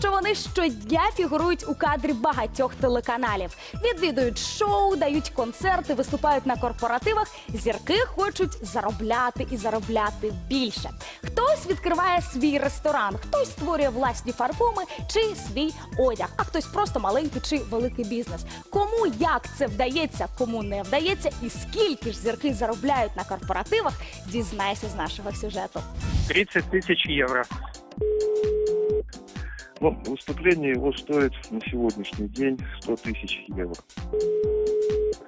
що вони щодня фігурують у кадрі багатьох телеканалів, відвідують шоу, дають концерти, виступають на корпоративах. Зірки хочуть заробляти і заробляти більше. Хтось відкриває свій ресторан, хтось створює власні парфуми чи свій одяг, а хтось просто маленький чи великий бізнес. Кому як це вдається, кому не вдається, і скільки ж зірки заробляють на корпоративах, дізнайся з нашого сюжету. 30 тысяч евро. Ну, выступление его стоит на сегодняшний день 100 тысяч евро.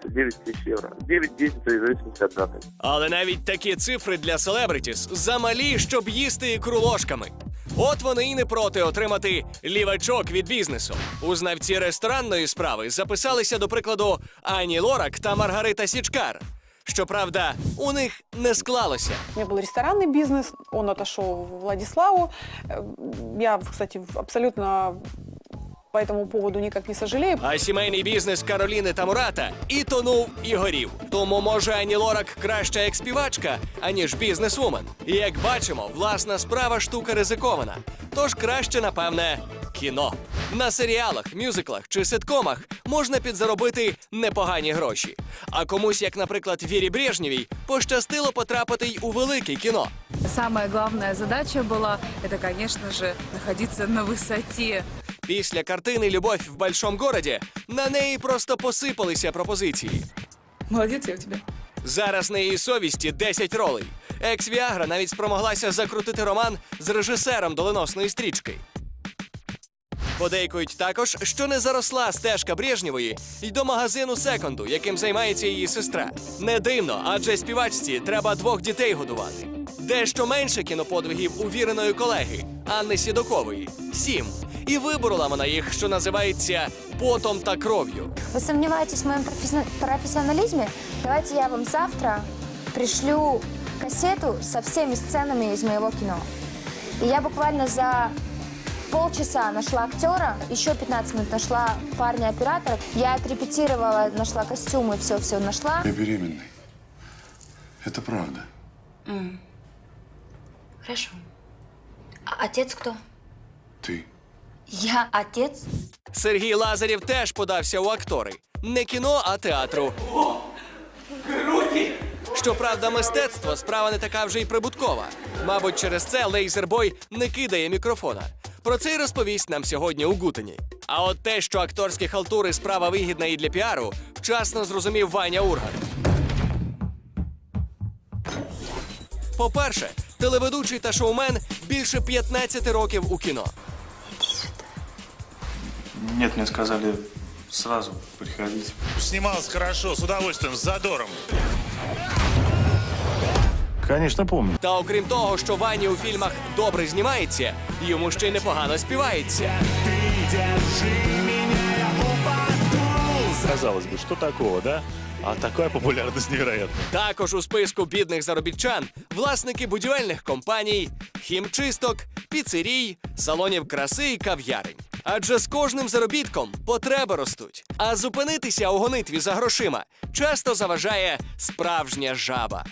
9 тысяч евро. 9-10 в зависимости от даты. Але навіть такі цифри для селебритіс замалі, щоб їсти ікру ложками. От вони і не проти отримати лівачок від бізнесу. У знавці ресторанної справи записалися, до прикладу, Ані Лорак та Маргарита Січкар. Щоправда, у них не склалося. У меня был ресторанный бизнес, он отошел Владиславу. Э, Я, кстати, абсолютно по этому поводу никак не сожалею. А сімейний бізнес Кароліни та Мурата і тонув, і горів. Тому може Ані Лорак краща як співачка, аніж бізнесвумен. І як бачимо, власна справа штука ризикована. Тож краще, напевне, кіно. На серіалах, мюзиклах чи ситкомах можна підзаробити непогані гроші. А комусь, як, наприклад, Вірі Брежнєвій, пощастило потрапити й у велике кіно. Самая главная задача была, это, конечно же, находиться на высоте. Після картини Любов в большом городі на неї просто посипалися пропозиції. Молодец я у тебя. Зараз на її совісті 10 ролей. Екс Віагра навіть спромоглася закрутити роман з режисером доленосної стрічки. Подейкують також, що не заросла стежка Брежнєвої й до магазину секонду, яким займається її сестра. Не дивно, адже співачці треба двох дітей годувати. Дещо менше кіноподвигів у віреної колеги Анни Сідокової сім. І виборола вона їх, що називається потом та кров'ю. Вы сомневаетесь в моем профессион- профессионализме? Давайте я вам завтра пришлю кассету со всеми сценами из моего кино. И я буквально за полчаса нашла актера, еще 15 минут нашла парня-оператора. Я отрепетировала, нашла костюмы, все-все нашла. Я беременный. Это правда. Хорошо. А отец кто? Ты. Я отец? Сергій Лазарєв теж подався у актори. Не кіно, а театру. Щоправда, мистецтво справа не така вже й прибуткова. Мабуть, через це лейзербой не кидає мікрофона. Про це й розповість нам сьогодні у Гутині. А от те, що акторські халтури справа вигідна і для піару, вчасно зрозумів Ваня Урган. По-перше, телеведучий та шоумен більше 15 років у кіно. Нет, мне сказали сразу приходить. Снималась хорошо, с удовольствием, с задором. Конечно, помню. Та окрім того, що Вані у фільмах добре знімається, йому ще й непогано співається. Казалось бы, что такого, да? А такая популярность невероятная. Також у списку бідних заробітчан власники будівельних компаній, хімчисток, піцерій, салонів краси і кав'ярень. Адже з кожним заробітком потреби ростуть. А зупинитися у гонитві за грошима часто заважає справжня жаба.